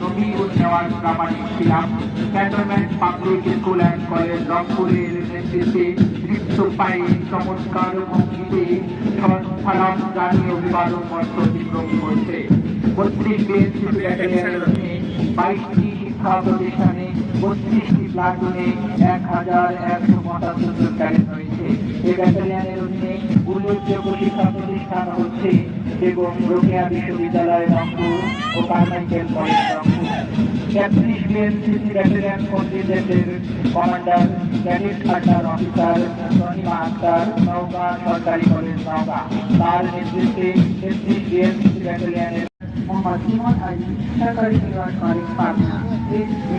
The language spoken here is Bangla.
নবী ও নেওয়ার প্রামাণিক ছিলাম cantonment public school and college রংপুরের নেতৃত্বে দৃপ্ত পাই চমৎকার ভঙ্গিতে সালাম জানিয়ে অভিবাদন মঞ্চ অতিক্রম করছে। বিএনসি বাইশটি শিক্ষা প্রতিষ্ঠানে বত্রিশটি প্লাটুনে এক হাজার একশো পঁচাত্তর জন ক্যাডেট রয়েছে। এই ব্যাটালিয়নের অধীনে উল্লেখযোগ্য শিক্ষা প্রতিষ্ঠান হচ্ছে এবং রোকেয়া বিশ্ববিদ্যালয় রংপুর ও কারমাইকেল কলেজ রংপুর। তেত্রিশ BNCC battalion কন্টিনজেন্টের commander, cadet under officer Ronima Akter, Naogaon সরকারি কলেজ নওগাঁ। তার নেতৃত্বে তেত্রিশ বিএনসিসি ব্যাটালিয়নের মোহাম্মদ ইমন আলী, সরকারি এর নেতৃত্বে